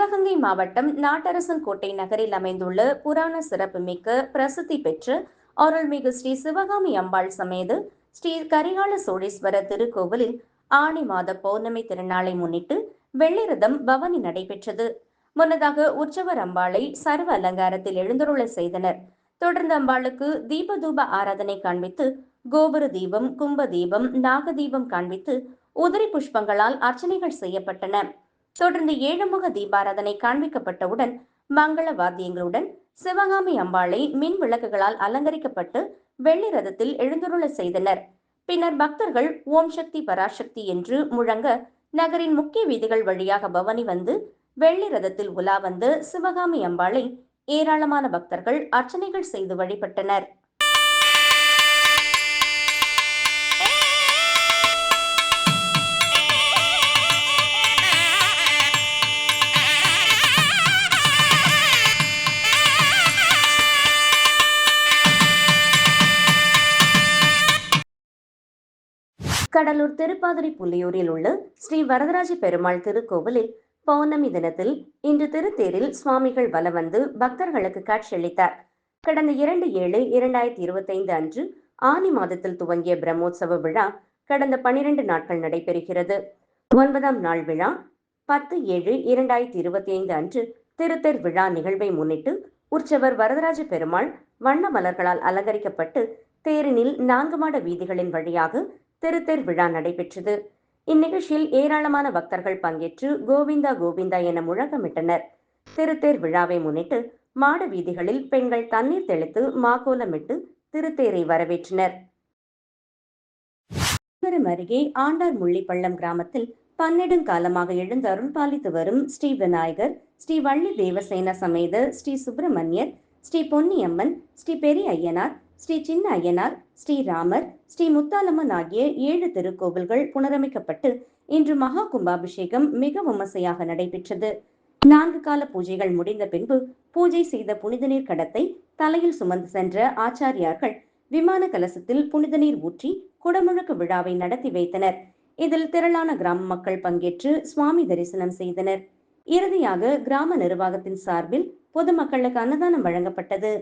சிவகங்கை மாவட்டம் நாட்டரசன் கோட்டை நகரில் அமைந்துள்ள புராண சிறப்புமிக்க பிரசித்தி பெற்ற அருள்மிகு ஸ்ரீ சிவகாமி அம்பாள் சமேத ஸ்ரீ கரிகால சோழீஸ்வரர் திருக்கோவிலில் ஆணி மாத பௌர்ணமி திருநாளை முன்னிட்டு வெள்ளிரதம் பவனி நடைபெற்றது. முன்னதாக உற்சவர் அம்பாளை சர்வ அலங்காரத்தில் எழுந்தருள செய்தனர். தொடர்ந்து அம்பாளுக்கு தீப தூப ஆராதனை காண்பித்து கோபுர தீபம் கும்ப தீபம் நாக தீபம் காண்பித்து உதிரி புஷ்பங்களால் அர்ச்சனைகள் செய்யப்பட்டன. தொடர்ந்து ஏழுமுக தீபாராதனை காண்பிக்கப்பட்டவுடன் மங்கள வாத்தியங்களுடன் சிவகாமி அம்பாளை மின் விளக்குகளால் அலங்கரிக்கப்பட்டு வெள்ளி ரதத்தில் எழுந்துருள செய்தனர். பின்னர் பக்தர்கள் ஓம் சக்தி பராசக்தி என்று முழங்க நகரின் முக்கிய வீதிகள் வழியாக பவனி வந்து வெள்ளி ரதத்தில் உலா வந்து சிவகாமி அம்பாளை ஏராளமான பக்தர்கள் அர்ச்சனைகள் செய்து வழிபட்டனர். கடலூர் திருப்பாதிரி புள்ளியூரில் உள்ள ஸ்ரீ வரதராஜ பெருமாள் திருக்கோவிலில் பௌர்ணமி தினத்தில் இன்று திருத்தேரில் சுவாமிகள் வலம் வந்து பக்தர்களுக்கு காட்சியளித்தார் கடந்த இரண்டு ஏழு இரண்டாயிரத்தி இருபத்தைந்து அன்று ஆனி மாதத்தில் துவங்கிய பிரம்மோற்சவ விழா கடந்த பனிரெண்டு நாட்கள் நடைபெறுகிறது. ஒன்பதாம் நாள் விழா பத்து ஏழு இரண்டாயிரத்தி இருபத்தி ஐந்து அன்று திருத்தேர் விழா நிகழ்வை முன்னிட்டு உற்சவர் வரதராஜ பெருமாள் வண்ண மலர்களால் அலங்கரிக்கப்பட்டு தேரினில் நான்கு மாட வீதிகளின் வழியாக திருத்தேர் விழா நடைபெற்றது. இந்நிகழ்ச்சியில் ஏராளமான பக்தர்கள் பங்கேற்று கோவிந்தா கோவிந்தா என முழக்கமிட்டனர். திருத்தேர் விழாவை முன்னிட்டு மாட வீதிகளில் பெண்கள் தண்ணீர் தெளித்து மாக்கோலமிட்டு திருத்தேரை வரவேற்றனர். அருகே ஆண்டார் முள்ளிப்பள்ளம் கிராமத்தில் பன்னெடுங்காலமாக எழுந்து அருள்பாலித்து வரும் ஸ்ரீ விநாயகர் ஸ்ரீ வள்ளி தேவசேன சமேத ஸ்ரீ சுப்பிரமணியர் ஸ்ரீ பொன்னியம்மன் ஸ்ரீ பெரிய ஐயனார் ஸ்ரீ சின்ன அய்யனார் ஸ்ரீராமர் ஸ்ரீ முத்தாலம்மன் ஆகிய ஏழு திருக்கோவில்கள் புனரமைக்கப்பட்டு இன்று மகா கும்பாபிஷேகம் மிக விமர்சையாக நடைபெற்றது. நான்கு கால பூஜைகள் முடிந்த பின்பு பூஜை செய்த புனித நீர் கடத்தை தலையில் சுமந்து சென்ற ஆச்சாரியார்கள் விமான கலசத்தில் புனித நீர் ஊற்றி குடமுழுக்கு விழாவை நடத்தி வைத்தனர். இதில் திரளான கிராம மக்கள் பங்கேற்று சுவாமி தரிசனம் செய்தனர். இறுதியாக கிராம நிர்வாகத்தின் சார்பில் பொதுமக்களுக்கு அன்னதானம் வழங்கப்பட்டது.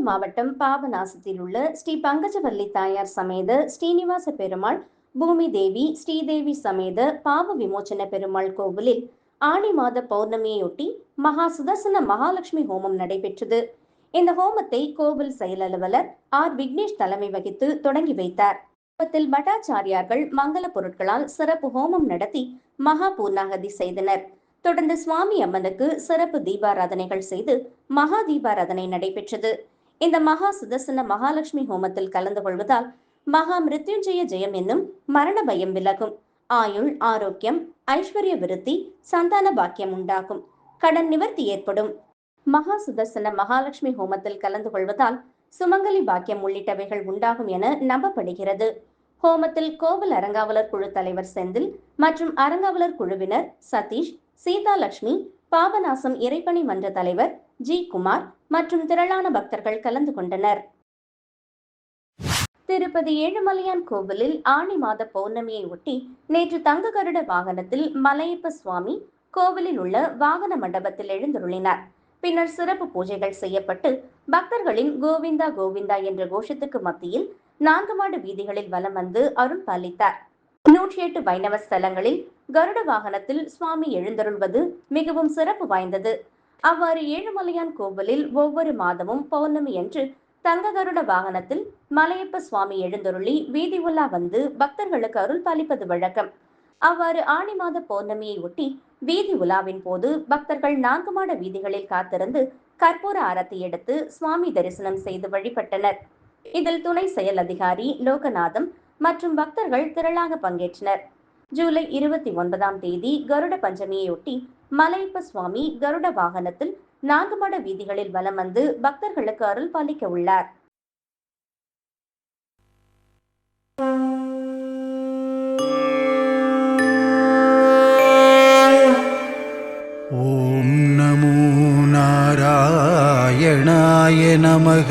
தஞ்சாவூர் மாவட்டம் பாபநாசத்தில் உள்ள ஸ்ரீ பங்கஜவல்லி தாயார் சமேத ஸ்ரீனிவாச பெருமாள் பூமி தேவி ஸ்ரீதேவி சமேத பாவ விமோச்சன பெருமாள் கோவிலில் ஆணி மாத பௌர்ணமியையொட்டி மகா சுதர்சன மகாலட்சுமி ஹோமம் நடைபெற்றது. இந்த ஹோமத்தை கோவில் செயல் அலுவலர் ஆர். விக்னேஷ் தலைமை வகித்து தொடங்கி வைத்தார். ஹோமத்தில் பட்டாச்சாரியார்கள் மங்கள பொருட்களால் சிறப்பு ஹோமம் நடத்தி மகா பூர்ணாகதி செய்தனர். தொடர்ந்து சுவாமி அம்மனுக்கு சிறப்பு தீபாராதனைகள் செய்து மகா தீபாராதனை நடைபெற்றது. இந்த மகா சுதர்சன மகாலட்சுமி ஹோமத்தில் கலந்து கொள்வதால் மகா மிருத்யுஞ்சய ஜெயம் என்னும் மரண பயம் விலகும். ஆயுள் ஆரோக்கியம் ஐஸ்வர்ய விருத்தி சந்தான பாக்கியம் உண்டாகும். கடன் நிவர்த்தி ஏற்படும். மகா சுதர்சன மகாலட்சுமி ஹோமத்தில் கலந்து கொள்வதால் சுமங்கலி பாக்கியம் உள்ளிட்டவைகள் உண்டாகும் என நம்பப்படுகிறது. ஹோமத்தில் கோவில் அரங்காவலர் குழு தலைவர் செந்தில் மற்றும் அரங்காவலர் குழுவினர் சதீஷ் சீதாலட்சுமி பாபநாசம் இறைப்பணி மன்ற தலைவர் ஜி குமார் மற்றும் திரளான பக்தர்கள் கலந்து கொண்டனர். திருப்பதி ஏழுமலையான் கோவிலில் ஆணி மாத பௌர்ணமியை ஒட்டி நேற்று தங்க கருட வாகனத்தில் மலையப்ப சுவாமி கோவிலில் உள்ள வாகன மண்டபத்தில் எழுந்தருளினார். பின்னர் சிறப்பு பூஜைகள் செய்யப்பட்டு பக்தர்களின் கோவிந்தா கோவிந்தா என்ற கோஷத்துக்கு மத்தியில் நான்கு மாடு வீதிகளில் வலம் வந்து அருள் பாலித்தார். நூற்றி எட்டு வைணவ ஸ்தலங்களில் கருட வாகனத்தில் சுவாமி எழுந்தருள்வது மிகவும் சிறப்பு வாய்ந்தது. அவ்வாறு ஏழுமலையான் கோவிலில் ஒவ்வொரு மாதமும் பௌர்ணமி அன்று தங்க கருட வாகனத்தில் மலையப்ப சுவாமி எழுந்தருளி வீதி உலா வந்து பக்தர்களுக்கு அருள் பாலிப்பது வழக்கம். அவ்வாறு ஆணி மாத பௌர்ணமியை ஒட்டி வீதி உலாவின் போது பக்தர்கள் நான்கு மாட வீதிகளில் காத்திருந்து கற்பூர ஆரத்தி எடுத்து சுவாமி தரிசனம் செய்து வழிபட்டனர். இதில் துணை செயல் அதிகாரி லோகநாதம் மற்றும் பக்தர்கள் திரளாக பங்கேற்றனர். ஜூலை இருபத்தி ஒன்பதாம் தேதி கருட பஞ்சமியையொட்டி மலையப்ப சுவாமி கருட வாகனத்தில் நான்குமட வீதிகளில் வலம் வந்து பக்தர்களுக்கு அருள் பாலிக்க உள்ளார். ஓம் நமோ நாராயணாய நமக.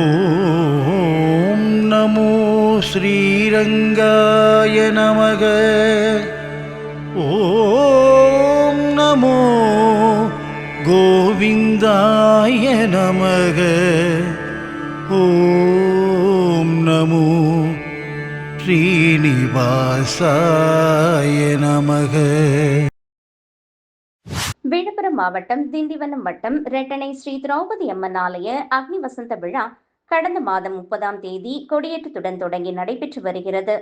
ஓம் நமோ ஸ்ரீரங்காய நமக. நமக ஓம் நமோ ஸ்ரீனிவாசாய நமக. விழுப்புரம் மாவட்டம் திண்டிவனம் வட்டம் ரெட்டனை ஸ்ரீ திரௌபதி அம்மன் ஆலய அக்னி வசந்த விழா கடந்த மாதம் முப்பதாம் தேதி கொடியேற்றத்துடன் தொடங்கி நடைபெற்று வருகிறது.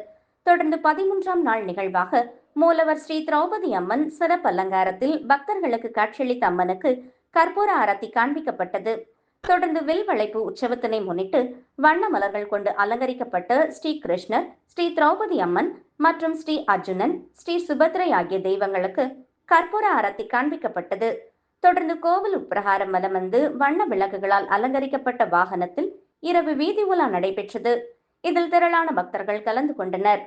தொடர்ந்து பதிமூன்றாம் நாள் நிகழ்வாக மூலவர் ஸ்ரீ திரௌபதி அம்மன் சிறப்பு அலங்காரத்தில் பக்தர்களுக்கு காட்சியளித்த அம்மனுக்கு கற்பூர ஆரத்தி காண்பிக்கப்பட்டது. தொடர்ந்து வில் வளைப்பு உற்சவத்தினை முன்னிட்டு வண்ண மலர்கள் கொண்டு அலங்கரிக்கப்பட்ட ஸ்ரீ கிருஷ்ணர் ஸ்ரீ திரௌபதி அம்மன் மற்றும் ஸ்ரீ அர்ஜுனன் ஸ்ரீ சுபத்ரை ஆகிய தெய்வங்களுக்கு கற்பூர ஆரத்தி காண்பிக்கப்பட்டது. தொடர்ந்து கோவில் உட்பிரகாரம் வலம் வந்து வண்ண விளக்குகளால் அலங்கரிக்கப்பட்ட வாகனத்தில் இரவு வீதி உலா நடைபெற்றது. இதில் திரளான பக்தர்கள் கலந்து கொண்டனர்.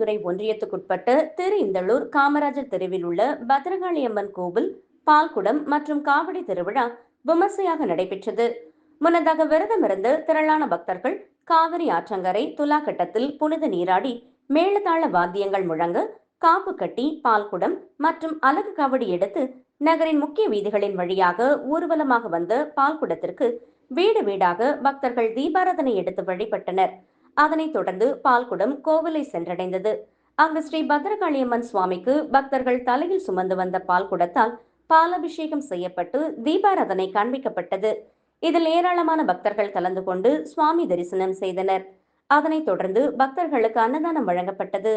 மயிலாடுதுறை ஒன்றியத்துக்குட்பட்ட திரு இந்தளூர் காமராஜர் தெருவில் உள்ள பத்ரகாளியம்மன் கோவில் பால்குடம் மற்றும் காவடி திருவிழா விமர்சையாக நடைபெற்றது. முன்னதாக விரதமிருந்த திரளான பக்தர்கள் காவிரி ஆற்றங்கரை துலாக்கட்டத்தில் புனித நீராடி மேளதாள வாத்தியங்கள் முழங்க காப்பு கட்டி பால்குடம் மற்றும் அலகு காவடி எடுத்து நகரின் முக்கிய வீதிகளின் வழியாக ஊர்வலமாக வந்த பால்குடத்திற்கு வீடு வீடாக பக்தர்கள் தீபாராதனை எடுத்து வழிபட்டனர். அதனைத் தொடர்ந்து பால்குடம் கோவிலை சென்றடைந்தது. அங்கு ஸ்ரீ பத்ரகாளியம்மன் சுவாமிக்கு பக்தர்கள் தலையில் சுமந்து வந்த பால்குடத்தால் பாலபிஷேகம் செய்யப்பட்டு தீபாராதனை காண்பிக்கப்பட்டது. இதில் ஏராளமான பக்தர்கள் கலந்து கொண்டு சுவாமி தரிசனம் செய்தனர். அதனைத் தொடர்ந்து பக்தர்களுக்கு அன்னதானம் வழங்கப்பட்டது.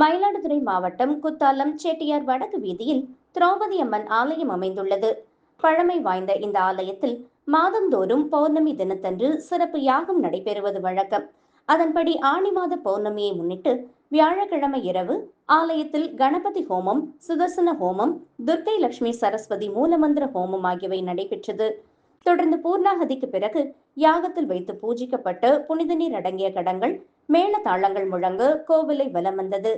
மயிலாடுதுறை மாவட்டம் குத்தாலம் செட்டியார் வடக்கு வீதியில் திரௌபதி அம்மன் ஆலயம் அமைந்துள்ளது. பழமை வாய்ந்த இந்த ஆலயத்தில் மாதந்தோறும் பௌர்ணமி தினத்தன்று சிறப்பு யாகம் நடைபெறுவது வழக்கம். அதன்படி ஆணி மாத பௌர்ணமியை முன்னிட்டு வியாழக்கிழமை இரவு ஆலயத்தில் கணபதி ஹோமம் சுதர்சன ஹோமம் துர்க்கை லட்சுமி சரஸ்வதி மூலமந்திர ஹோமம் ஆகியவை நடைபெற்றது. தொடர்ந்து பூர்ணாகதிக்கு பிறகு யாகத்தில் வைத்து பூஜிக்கப்பட்டு புனித நீர் அடங்கிய கடங்கள் மேள தாளங்கள் முழங்க கோவிலை வலம் வந்தது.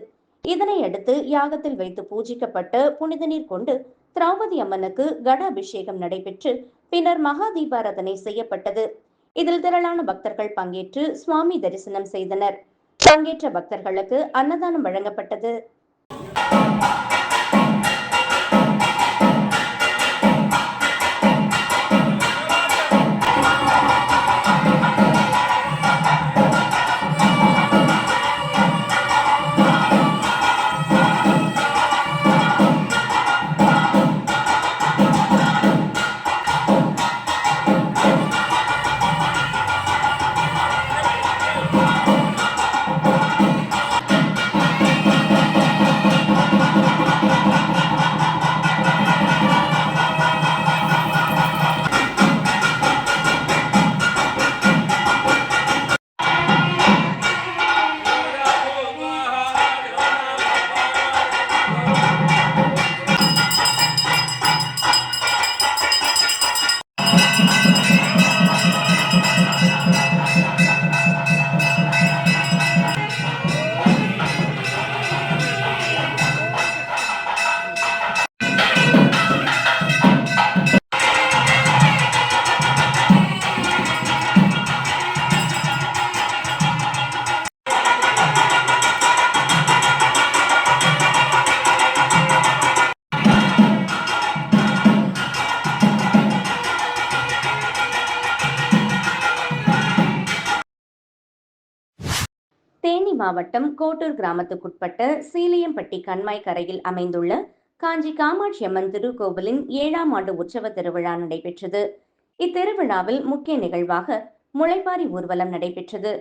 இதனை அடுத்து யாகத்தில் வைத்து பூஜிக்கப்பட்டு புனித நீர் கொண்டு திரௌபதி அம்மனுக்கு கட அபிஷேகம் நடைபெற்று பின்னர் மகா தீபாராதனை செய்யப்பட்டது. இதில் திரளான பக்தர்கள் பங்கேற்று சுவாமி தரிசனம் செய்தனர். பங்கேற்ற பக்தர்களுக்கு அன்னதானம் வழங்கப்பட்டது. மாவட்டம் கோட்டூர் கிராமத்துக்குட்பட்ட சீலியம்பட்டி கண்மாய் கரையில் அமைந்துள்ள காஞ்சி காமாட்சி அம்மன் திருக்கோவிலின் ஏழாம் ஆண்டு உற்சவ திருவிழா நடைபெற்றது. இத்திருவிழாவில் முக்கிய நிகழ்வாக முளைப்பாரி ஊர்வலம் நடைபெற்றது.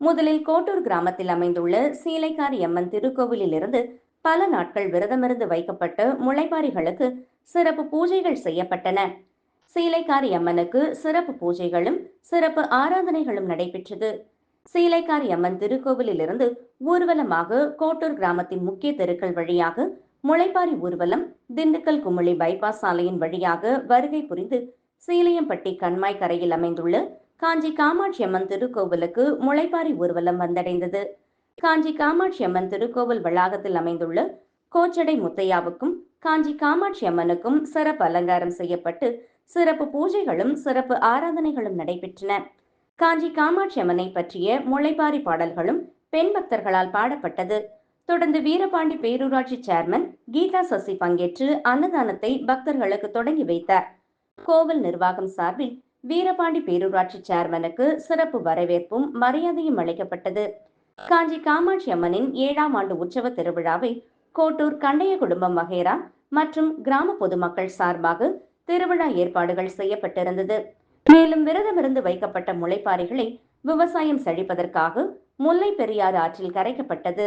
முதலில் கோட்டூர் கிராமத்தில் அமைந்துள்ள சீலைக்காரி அம்மன் திருக்கோவிலிலிருந்து பல நாட்கள் விரதமிருந்து வைக்கப்பட்ட முளைப்பாரிகளுக்கு சிறப்பு பூஜைகள் செய்யப்பட்டன. சீலைக்காரி அம்மனுக்கு சிறப்பு பூஜைகளும் சிறப்பு ஆராதனைகளும் நடைபெற்றது. சீலைக்காரி அம்மன் திருக்கோவிலிலிருந்து ஊர்வலமாக கோட்டூர் கிராமத்தின் முக்கிய தெருக்கள் வழியாக முளைப்பாரி ஊர்வலம் திண்டுக்கல் குமிழி பைபாஸ் சாலையின் வழியாக வருகை புரிந்து சீலையம்பட்டி கண்மாய் கரையில் அமைந்துள்ள காஞ்சி காமாட்சி அம்மன் திருக்கோவிலுக்கு முளைப்பாரி ஊர்வலம் வந்தடைந்தது. காஞ்சி காமாட்சி அம்மன் திருக்கோவில் வளாகத்தில் அமைந்துள்ள கோச்சடை முத்தையாவுக்கும் காஞ்சி காமாட்சி அம்மனுக்கும் சிறப்பு அலங்காரம் செய்யப்பட்டு சிறப்பு பூஜைகளும் சிறப்பு ஆராதனைகளும் நடைபெற்றன. காஞ்சி காமாட்சி அம்மனை பற்றிய முளைப்பாரி பாடல்களும் பெண் பக்தர்களால் பாடப்பட்டது. தொடர்ந்து வீரபாண்டி பேரூராட்சி சேர்மன் கீதா சசி பங்கேற்று அன்னதானத்தை பக்தர்களுக்கு தொடங்கி வைத்தார். கோவில் நிர்வாகம் சார்பில் வீரபாண்டி பேரூராட்சி சேர்மனுக்கு சிறப்பு வரவேற்பும் மரியாதையும் அளிக்கப்பட்டது. காஞ்சி காமாட்சி அம்மனின் ஏழாம் ஆண்டு உற்சவ திருவிழாவை கோட்டூர் கண்டைய குடும்பம் வகேரா மற்றும் கிராம பொதுமக்கள் சார்பாக திருவிழா ஏற்பாடுகள் செய்யப்பட்டிருந்தது. மேலும் விரதமிருந்து வைக்கப்பட்ட முளைப்பாறைகளை விவசாயம் செழிப்பதற்காக முல்லை பெரியாறு ஆற்றில் கரைக்கப்பட்டது.